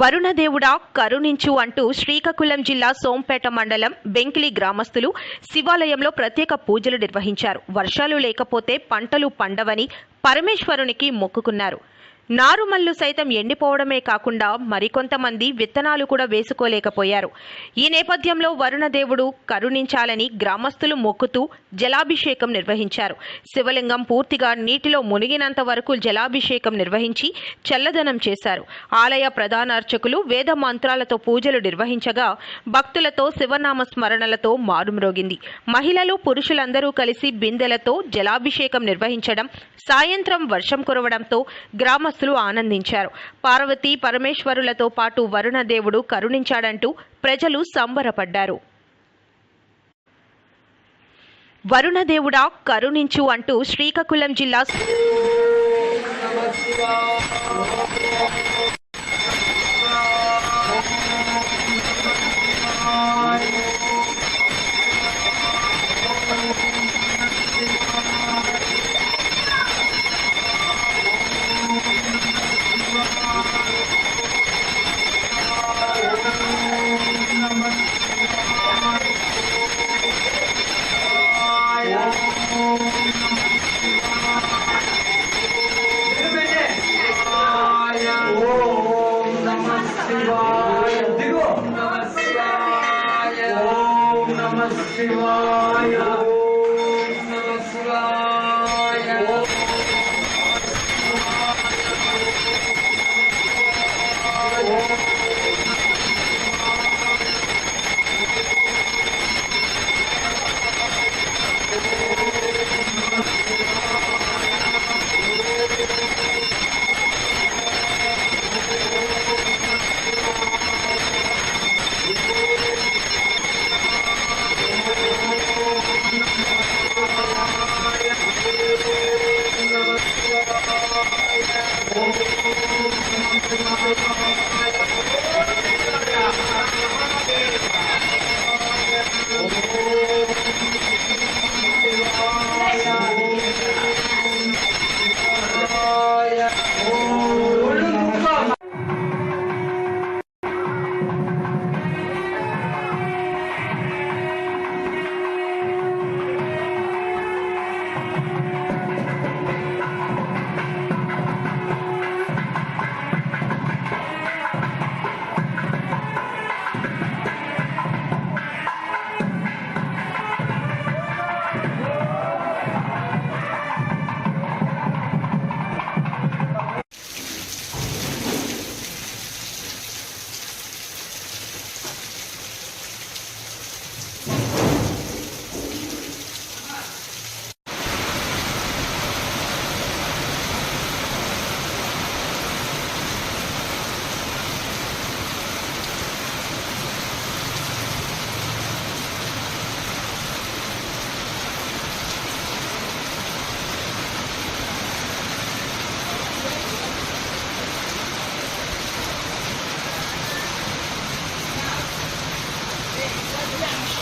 వరుణదేవుడా కరుణించు అంటూ శ్రీకాకుళం జిల్లా సోంపేట మండలం బెంకిలి గ్రామస్తులు శివాలయంలో ప్రత్యేక పూజలు నిర్వహించారు. వర్షాలు లేకపోతే పంటలు పండవని పరమేశ్వరునికి మొక్కుకున్నారు. నారుమల్లు సైతం ఎండిపోవడమే కాకుండా మరికొంతమంది విత్తనాలు కూడా వేసుకోలేకపోయారు. ఈ నేపథ్యంలో వరుణదేవుడు కరుణించాలని గ్రామస్తులు మొక్కుతూ జలాభిషేకం నిర్వహించారు. శివలింగం పూర్తిగా నీటిలో మునిగినంత వరకు జలాభిషేకం నిర్వహించి చల్లదనం చేశారు. ఆలయ ప్రధాన అర్చకులు వేద మంత్రాలతో పూజలు నిర్వహించగా భక్తులతో శివనామ స్మరణలతో మారుమ్రోగింది. మహిళలు పురుషులందరూ కలిసి బిందెలతో జలాభిషేకం నిర్వహించడం సాయంత్రం వర్షం కురవడంతో గ్రామ గ్రామస్తులు ఆనందించారు. పార్వతి పరమేశ్వరులతో పాటు వరుణదేవుడు కరుణించాడంటూ ప్రజలు సంబరపడ్డారు. వరుణదేవుడా కరుణించు అంటూ శ్రీకాకుళం జిల్లా शिवाय